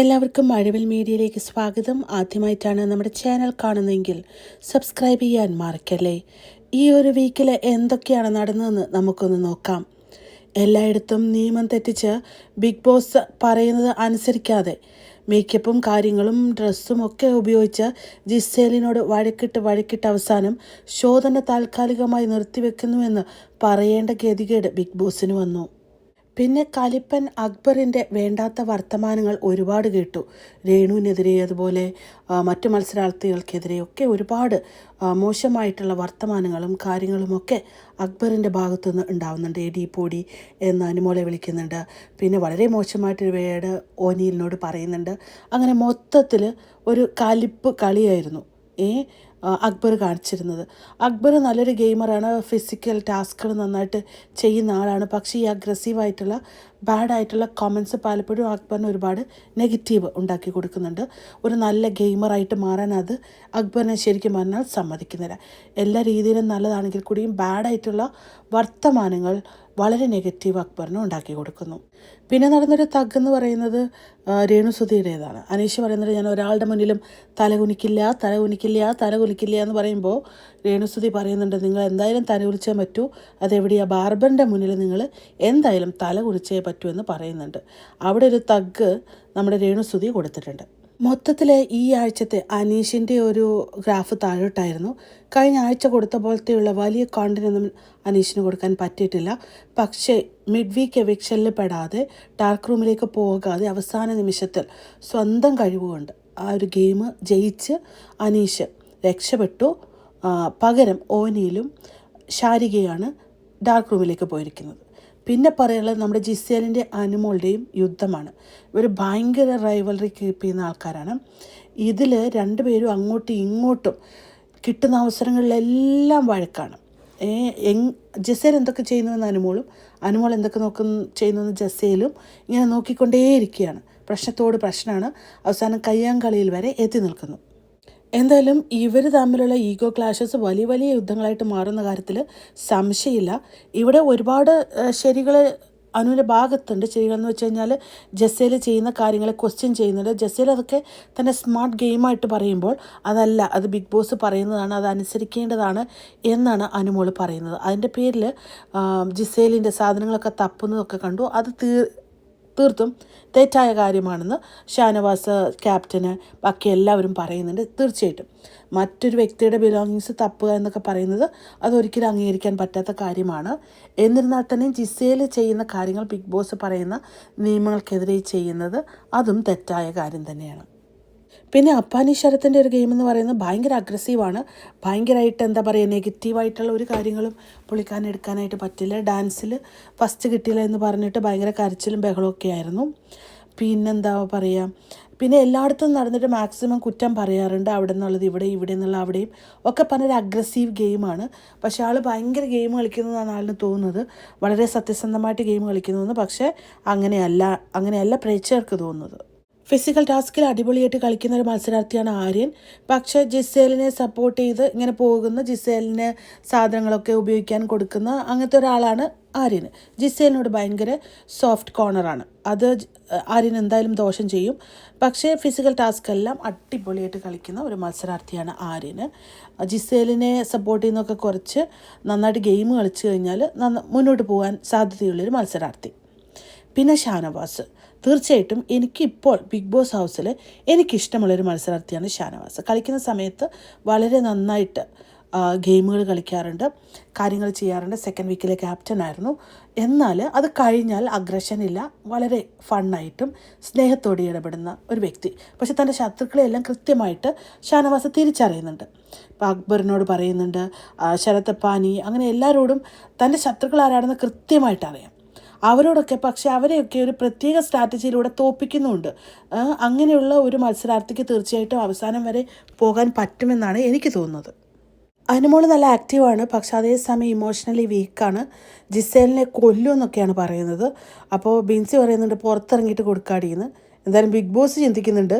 എല്ലാവർക്കും മഴവിൽ മീഡിയയിലേക്ക് സ്വാഗതം. ആദ്യമായിട്ടാണ് നമ്മുടെ ചാനൽ കാണുന്നതെങ്കിൽ സബ്സ്ക്രൈബ് ചെയ്യാൻ മറക്കല്ലേ? ഈ ഒരു വീക്കിൽ എന്തൊക്കെയാണ് നടന്നതെന്ന് നമുക്കൊന്ന് നോക്കാം. എല്ലായിടത്തും നിയമം തെറ്റിച്ച് ബിഗ് ബോസ് പറയുന്നത് അനുസരിക്കാതെ മേക്കപ്പും കാര്യങ്ങളും ഡ്രസ്സും ഒക്കെ ഉപയോഗിച്ച് ജിസേലിനോട് വഴക്കിട്ട് വഴക്കിട്ട് അവസാനം തന്നെ താൽക്കാലികമായി നിർത്തിവെക്കുന്നുവെന്ന് പറയേണ്ട ഗതികേട് ബിഗ് ബോസിന് വന്നു. പിന്നെ കലിപ്പൻ അക്ബറിന്റെ വേണ്ടാത്ത വർത്തമാനങ്ങൾ ഒരുപാട് കേട്ടു. രേണുവിനെതിരെ അതുപോലെ മറ്റു മത്സരാർത്ഥികൾക്കെതിരെ ഒക്കെ ഒരുപാട് മോശമായിട്ടുള്ള വർത്തമാനങ്ങളും കാര്യങ്ങളുമൊക്കെ അക്ബറിന്റെ ഭാഗത്തുനിന്ന് ഉണ്ടാവുന്നുണ്ട്. എടി പൊടി എന്ന് അനുമോളെ വിളിക്കുന്നുണ്ട്. പിന്നെ വളരെ മോശമായിട്ടൊരു വേട് ഓനിയിലിനോട് പറയുന്നുണ്ട്. അങ്ങനെ മൊത്തത്തിൽ ഒരു കലിപ്പ് കളിയായിരുന്നു. ഏ അക്ബർ കാണിച്ചിരുന്നത്. അക്ബർ നല്ലൊരു ഗെയിമറാണ് ഫിസിക്കൽ ടാസ്കുകൾ നന്നായിട്ട് ചെയ്യുന്ന ആളാണ്. പക്ഷേ ഈ അഗ്രസീവായിട്ടുള്ള ബാഡായിട്ടുള്ള കമൻസ് പലപ്പോഴും അക്ബറിന് ഒരുപാട് നെഗറ്റീവ് ഉണ്ടാക്കി കൊടുക്കുന്നുണ്ട്. ഒരു നല്ല ഗെയിമറായിട്ട് മാറാൻ അത് അക്ബറിനെ ശരിക്കും പറഞ്ഞാൽ സമ്മതിക്കുന്നില്ല. എല്ലാ രീതിയിലും നല്ലതാണെങ്കിൽ കൂടിയും ബാഡായിട്ടുള്ള വർത്തമാനങ്ങൾ വളരെ നെഗറ്റീവ് അക്ബറിന് ഉണ്ടാക്കി കൊടുക്കുന്നു. പിന്നെ നടന്നൊരു തഗ് എന്ന് പറയുന്നത് രേണുസുതിയുടേതാണ് അനീഷ് പറയുന്നത് ഞാൻ ഒരാളുടെ മുന്നിലും തലകുനിക്കില്ല തലകുനിക്കില്ല തല കുനിക്കില്ല തല കുനിക്കില്ല എന്ന് പറയുമ്പോൾ രേണുസുതി പറയുന്നുണ്ട് നിങ്ങൾ എന്തായാലും തല കുനിച്ചേ പറ്റൂ. അതെവിടെയാ? ബാർബറിന്റെ മുന്നിൽ നിങ്ങൾ എന്തായാലും തല കുനിച്ചേ പറ്റൂ എന്ന് പറയുന്നുണ്ട്. അവിടെ ഒരു തഗ് നമ്മുടെ രേണുസുതി കൊടുത്തിട്ടുണ്ട്. മൊത്തത്തിൽ ഈ ആഴ്ചത്തെ അനീഷിന്റെ ഒരു ഗ്രാഫ് താഴോട്ടായിരുന്നു. കഴിഞ്ഞ ആഴ്ച കൊടുത്ത പോലത്തെയുള്ള വലിയ കോണ്ടിനൊന്നും അനീഷിന് കൊടുക്കാൻ പറ്റിയിട്ടില്ല. പക്ഷേ മിഡ് വീക്ക് എവിക്ഷനിൽ പെടാതെ ഡാർക്ക് റൂമിലേക്ക് പോകാതെ അവസാന നിമിഷത്തിൽ സ്വന്തം കഴിവുകൊണ്ട് ആ ഒരു ഗെയിം ജയിച്ച് അനീഷ് രക്ഷപ്പെട്ടു. പകരം ഓനിയിലും ശാരികയാണ് ഡാർക്ക് റൂമിലേക്ക് പോയിരിക്കുന്നത്. പിന്നെ പറയാനുള്ളത് നമ്മുടെ ജിസേലിന്റെ അനുമോളുടെയും യുദ്ധമാണ്. ഇവർ ഭയങ്കര റൈവലറി കീപ്പ് ചെയ്യുന്ന ആൾക്കാരാണ്. ഇതിൽ രണ്ടുപേരും അങ്ങോട്ടും ഇങ്ങോട്ടും കിട്ടുന്ന അവസരങ്ങളിലെല്ലാം വഴക്കാണ്. എങ് ജസേൽ എന്തൊക്കെ ചെയ്യുന്നുവെന്ന് അനുമോളും അനുമോൾ എന്തൊക്കെ നോക്കുന്ന ചെയ്യുന്നുവെന്ന് ജസേലും ഇങ്ങനെ നോക്കിക്കൊണ്ടേയിരിക്കുകയാണ്. പ്രശ്നത്തോട് പ്രശ്നമാണ്. അവസാനം കയ്യാങ്കളിയിൽ വരെ എത്തി നിൽക്കുന്നു. എന്തായാലും ഇവർ തമ്മിലുള്ള ഈഗോ ക്ലാഷസ് വലിയ വലിയ യുദ്ധങ്ങളായിട്ട് മാറുന്ന കാര്യത്തിൽ സംശയമില്ല. ഇവിടെ ഒരുപാട് ശരികൾ അനുവിന്റെ ഭാഗത്തുണ്ട്. ശരികളെന്ന് വെച്ച് കഴിഞ്ഞാൽ ജസേൽ ചെയ്യുന്ന കാര്യങ്ങളെ ക്വസ്റ്റ്യൻ ചെയ്യുന്നുണ്ട്. ജസേൽ അതൊക്കെ തന്നെ സ്മാർട്ട് ഗെയിമായിട്ട് പറയുമ്പോൾ അതല്ല അത് ബിഗ് ബോസ് പറയുന്നതാണ് അത് അനുസരിക്കേണ്ടതാണ് എന്നാണ് അനുമോൾ പറയുന്നത്. അതിന്റെ പേരിൽ ജിസേലിന്റെ സാധനങ്ങളൊക്കെ തപ്പുന്നതൊക്കെ കണ്ടു. അത് തീ തീർത്തും തെറ്റായ കാര്യമാണെന്ന് ഷാനവാസ് ക്യാപ്റ്റന് ബാക്കി എല്ലാവരും പറയുന്നുണ്ട്. തീർച്ചയായിട്ടും. മറ്റൊരു വ്യക്തിയുടെ ബിലോങ്ങിങ്സ് തപ്പുക എന്നൊക്കെ പറയുന്നത് അതൊരിക്കലും അംഗീകരിക്കാൻ പറ്റാത്ത കാര്യമാണ്. എന്നിരുന്നാൽ തന്നെ ജിസയിൽ ചെയ്യുന്ന കാര്യങ്ങൾ ബിഗ് ബോസ് പറയുന്ന നിയമങ്ങൾക്കെതിരെ ചെയ്യുന്നത് അതും തെറ്റായ കാര്യം തന്നെയാണ്. പിന്നെ അപ്പാനി ശരത്തിന്റെ ഒരു ഗെയിം എന്ന് പറയുന്നത് ഭയങ്കര അഗ്രസീവാണ് ഭയങ്കരമായിട്ട് എന്താ പറയുക നെഗറ്റീവായിട്ടുള്ള ഒരു കാര്യങ്ങളും പുള്ളിക്കാൻ എടുക്കാനായിട്ട് പറ്റില്ല. ഡാൻസിൽ ഫസ്റ്റ് കിട്ടിയില്ല എന്ന് പറഞ്ഞിട്ട് ഭയങ്കര കരച്ചിലും ബഹളമൊക്കെ ആയിരുന്നു. പിന്നെന്താ പറയുക പിന്നെ എല്ലായിടത്തും നടന്നിട്ട് മാക്സിമം കുറ്റം പറയാറുണ്ട്. അവിടെ നിന്നുള്ളത് ഇവിടെ ഇവിടെ നിന്നുള്ള അവിടെയും. ഒക്കെ പറഞ്ഞൊരു അഗ്രസീവ് ഗെയിമാണ് പക്ഷേ ആൾ ഭയങ്കര ഗെയിം കളിക്കുന്നതാണ് ആളിന് തോന്നുന്നത്. വളരെ സത്യസന്ധമായിട്ട് ഗെയിം കളിക്കുന്നതെന്ന് പക്ഷേ അങ്ങനെയല്ല അങ്ങനെയല്ല പ്രേക്ഷകർക്ക് തോന്നുന്നത്. ഫിസിക്കൽ ടാസ്കിൽ അടിപൊളിയായിട്ട് കളിക്കുന്ന ഒരു മത്സരാർത്ഥിയാണ് ആര്യൻ. പക്ഷേ ജിസേലിനെ സപ്പോർട്ട് ചെയ്ത് ഇങ്ങനെ പോകുന്ന ജിസേലിന് സാധനങ്ങളൊക്കെ ഉപയോഗിക്കാൻ കൊടുക്കുന്ന അങ്ങനത്തെ ഒരാളാണ് ആര്യന് ജിസേലിനോട് ഭയങ്കര സോഫ്റ്റ് കോർണറാണ് അത് ആര്യൻ എന്തായാലും ദോഷം ചെയ്യും. പക്ഷേ ഫിസിക്കൽ ടാസ്ക് എല്ലാം അടിപൊളിയായിട്ട് കളിക്കുന്ന ഒരു മത്സരാർത്ഥിയാണ് ആര്യന് ജിസേലിനെ സപ്പോർട്ട് ചെയ്യുന്നൊക്കെ കുറച്ച് നന്നായിട്ട് ഗെയിം കളിച്ചു കഴിഞ്ഞാൽ മുന്നോട്ട് പോകാൻ സാധ്യതയുള്ളൊരു മത്സരാർത്ഥി. പിന്നെ ഷാനവാസ്. തീർച്ചയായിട്ടും എനിക്കിപ്പോൾ ബിഗ് ബോസ് ഹൗസിൽ എനിക്കിഷ്ടമുള്ളൊരു മത്സരാർത്ഥിയാണ് ഷാനവാസ്. കളിക്കുന്ന സമയത്ത് വളരെ നന്നായിട്ട് ഗെയിമുകൾ കളിക്കാറുണ്ട് കാര്യങ്ങൾ ചെയ്യാറുണ്ട്. സെക്കൻഡ് വീക്കിലെ ക്യാപ്റ്റൻ ആയിരുന്നു. എന്നാൽ അത് കഴിഞ്ഞാൽ അഗ്രഷൻ ഇല്ല വളരെ ഫണ്ണായിട്ടും സ്നേഹത്തോടെ ഇടപെടുന്ന ഒരു വ്യക്തി. പക്ഷെ തന്റെ ശത്രുക്കളെയെല്ലാം കൃത്യമായിട്ട് ഷാനവാസ് തിരിച്ചറിയുന്നുണ്ട്. ഇപ്പോൾ അക്ബറിനോട് പറയുന്നുണ്ട് ശരത്തപ്പാനി ശരത് പാനി അങ്ങനെ എല്ലാവരോടും തന്റെ ശത്രുക്കൾ ആരാണെന്ന് കൃത്യമായിട്ട് അറിയാം. അവരോടൊക്കെ പക്ഷെ അവരെയൊക്കെ ഒരു പ്രത്യേക സ്ട്രാറ്റജിയിലൂടെ തോപ്പിക്കുന്നുണ്ട്. അങ്ങനെയുള്ള ഒരു മത്സരാർത്ഥിക്ക് തീർച്ചയായിട്ടും അവസാനം വരെ പോകാൻ പറ്റുമെന്നാണ് എനിക്ക് തോന്നുന്നത്. അനുമോൾ നല്ല ആക്റ്റീവാണ് പക്ഷെ അതേസമയം ഇമോഷണലി വീക്കാണ് ജിസേലിനെ കൊല്ലുമെന്നൊക്കെയാണ് പറയുന്നത്. അപ്പോൾ ബിൻസി പറയുന്നുണ്ട് പുറത്തിറങ്ങിയിട്ട് കൊടുക്കാടിയെന്ന് എന്തായാലും ബിഗ് ബോസ് ചിന്തിക്കുന്നുണ്ട്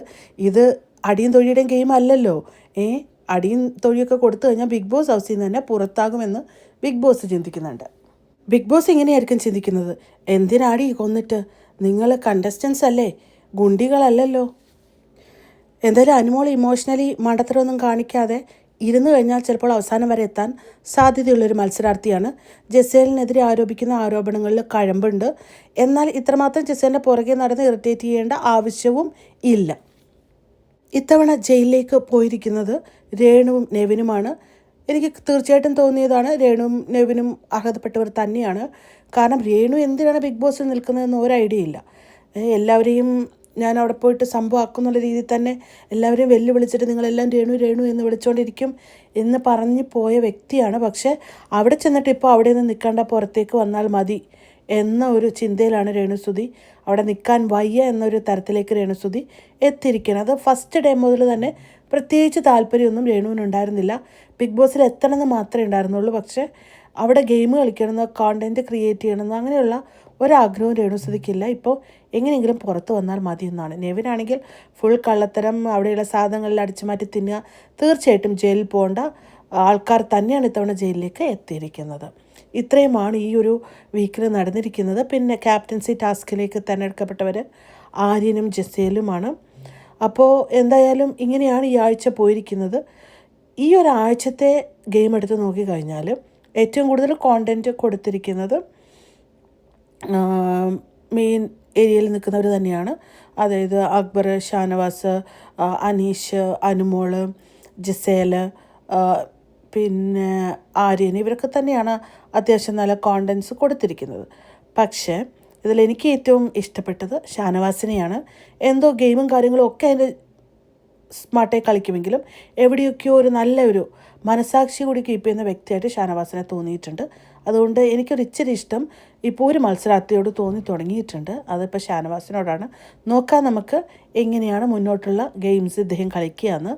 ഇത് അടിയും തൊഴിയുടെയും ഗെയിം അല്ലല്ലോ. ഏ അടിയും തൊഴിയൊക്കെ കൊടുത്തു കഴിഞ്ഞാൽ ബിഗ് ബോസ് ഹൗസിൽ നിന്ന് തന്നെ പുറത്താകുമെന്ന് ബിഗ് ബോസ് ചിന്തിക്കുന്നുണ്ട്. ബിഗ് ബോസ് ഇങ്ങനെയായിരിക്കും ചിന്തിക്കുന്നത്? എന്തിനാടി കൊന്നിട്ട്? നിങ്ങൾ കണ്ടസ്റ്റൻസ് അല്ലേ? ഗുണ്ടികളല്ലല്ലോ. എന്തായാലും അനുമോൾ ഇമോഷണലി മണ്ടത്തരമൊന്നും കാണിക്കാതെ ഇരുന്ന് കഴിഞ്ഞാൽ ചിലപ്പോൾ അവസാനം വരെ എത്താൻ സാധ്യതയുള്ളൊരു മത്സരാർത്ഥിയാണ്. ജസേലിനെതിരെ ആരോപിക്കുന്ന ആരോപണങ്ങളിൽ കഴമ്പുണ്ട്. എന്നാൽ ഇത്രമാത്രം ജസേലിന്റെ പുറകെ നടന്ന് ഇറിറ്റേറ്റ് ചെയ്യേണ്ട ആവശ്യവും ഇല്ല. ഇത്തവണ ജയിലിലേക്ക് പോയിരിക്കുന്നത് രേണുവും നെവിനുമാണ്. എനിക്ക് തീർച്ചയായിട്ടും തോന്നിയതാണ് രേണുവും നെവിനും അർഹതപ്പെട്ടവർ തന്നെയാണ്. കാരണം രേണു എന്തിനാണ് ബിഗ് ബോസിൽ നിൽക്കുന്നതെന്ന് ഒരു ഐഡിയ ഇല്ല. എല്ലാവരെയും ഞാൻ അവിടെ പോയിട്ട് സംഭവമാക്കുന്നുള്ള രീതിയിൽ തന്നെ എല്ലാവരെയും വെല്ലുവിളിച്ചിട്ട് നിങ്ങളെല്ലാം രേണു രേണു എന്ന് വിളിച്ചുകൊണ്ടിരിക്കും എന്ന് പറഞ്ഞു പോയ വ്യക്തിയാണ്. പക്ഷേ അവിടെ ചെന്നിട്ട് ഇപ്പോൾ അവിടെ നിന്ന് നിൽക്കേണ്ട പുറത്തേക്ക് വന്നാൽ മതി എന്ന ഒരു ചിന്തയിലാണ് രേണുസുതി. അവിടെ നിൽക്കാൻ വയ്യ എന്നൊരു തരത്തിലേക്ക് രേണുസുതി എത്തിയിരിക്കുന്നത് അത് ഫസ്റ്റ് ഡേ മുതൽ തന്നെ പ്രത്യേകിച്ച് താല്പര്യമൊന്നും രേണുവിനുണ്ടായിരുന്നില്ല ബിഗ് ബോസിൽ എത്തണമെന്ന് മാത്രമേ ഉണ്ടായിരുന്നുള്ളൂ. പക്ഷേ അവിടെ ഗെയിം കളിക്കണമെന്ന് കോണ്ടന്റ് ക്രിയേറ്റ് ചെയ്യണമെന്ന് അങ്ങനെയുള്ള ഒരാഗ്രഹവും രേണുസുതിക്കില്ല ഇപ്പോൾ എങ്ങനെയെങ്കിലും പുറത്ത് വന്നാൽ മതി എന്നാണ്. നെവിനാണെങ്കിൽ ഫുൾ കള്ളത്തരം അവിടെയുള്ള സാധനങ്ങളിൽ അടിച്ചു മാറ്റി തിന്നുക തീർച്ചയായിട്ടും ജയിലിൽ പോകേണ്ട ആൾക്കാർ തന്നെയാണ് ഇത്തവണ ജയിലിലേക്ക് എത്തിയിരിക്കുന്നത്. ഇത്രയുമാണ് ഈ ഒരു വീക്കിൽ നടന്നിരിക്കുന്നത്. പിന്നെ ക്യാപ്റ്റൻസി ടാസ്കിലേക്ക് തിരഞ്ഞെടുക്കപ്പെട്ടവർ ആര്യനും ജസേലുമാണ്. അപ്പോൾ എന്തായാലും ഇങ്ങനെയാണ് ഈ ആഴ്ച പോയിരിക്കുന്നത്. ഈ ഒരാഴ്ചത്തെ ഗെയിം എടുത്ത് നോക്കിക്കഴിഞ്ഞാൽ ഏറ്റവും കൂടുതൽ കോണ്ടന്റ് കൊടുത്തിരിക്കുന്നത് മെയിൻ ഏരിയയിൽ നിൽക്കുന്നവർ തന്നെയാണ്. അതായത് അക്ബർ ഷാനവാസ് അനീഷ് അനുമോൾ ജിസേൽ പിന്നെ ആര്യൻ ഇവരൊക്കെ തന്നെയാണ് അത്യാവശ്യം നല്ല കോണ്ടൻസ് കൊടുത്തിരിക്കുന്നത്. പക്ഷേ ഇതിൽ എനിക്ക് ഏറ്റവും ഇഷ്ടപ്പെട്ടത് ഷാനവാസിനെയാണ്. എന്തോ ഗെയിമും കാര്യങ്ങളും ഒക്കെ അതിന്റെ സ്മാർട്ടായി കളിക്കുമെങ്കിലും എവിടെയൊക്കെയോ ഒരു നല്ല ഒരു മനസാക്ഷി കൂടി കീപ്പ് ചെയ്യുന്ന വ്യക്തിയായിട്ട് ഷാനവാസിനെ തോന്നിയിട്ടുണ്ട്. അതുകൊണ്ട് എനിക്കൊരു ഇച്ചിരി ഇഷ്ടം ഇപ്പോൾ ഒരു മത്സരാർത്ഥിയോട് തോന്നി തുടങ്ങിയിട്ടുണ്ട്. അതിപ്പോൾ ഷാനവാസിനോടാണ്. നോക്കാം നമുക്ക് എങ്ങനെയാണ് മുന്നോട്ടുള്ള ഗെയിംസ് ഇദ്ദേഹം കളിക്കുക എന്ന്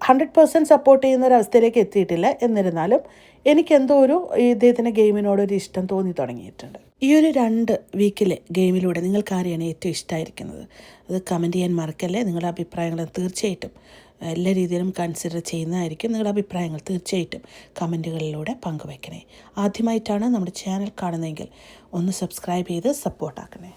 ഹൺഡ്രഡ് പേഴ്സന്റ് സപ്പോർട്ട് ചെയ്യുന്ന ഒരു അവസ്ഥയിലേക്ക് എത്തിയിട്ടില്ല. എന്നിരുന്നാലും എനിക്കെന്തോ ഒരു ഇദ്ദേഹത്തിന്റെ ഗെയിമിനോട് ഒരു ഇഷ്ടം തോന്നി തുടങ്ങിയിട്ടുണ്ട്. ഈ ഒരു രണ്ട് വീക്കിലെ ഗെയിമിലൂടെ നിങ്ങൾക്ക് ആരെയാണ് ഏറ്റവും ഇഷ്ടമായിരിക്കുന്നത് അത് കമന്റ് ചെയ്യാൻ മറക്കല്ലേ? നിങ്ങളുടെ അഭിപ്രായങ്ങൾ തീർച്ചയായിട്ടും എല്ലാ രീതിയിലും കൺസിഡർ ചെയ്യുന്നതായിരിക്കും നിങ്ങളുടെ അഭിപ്രായങ്ങൾ തീർച്ചയായിട്ടും കമന്റുകളിലൂടെ പങ്കുവയ്ക്കണേ. ആദ്യമായിട്ടാണ് നമ്മുടെ ചാനൽ കാണുന്നതെങ്കിൽ ഒന്ന് സബ്സ്ക്രൈബ് ചെയ്ത് സപ്പോർട്ടാക്കണേ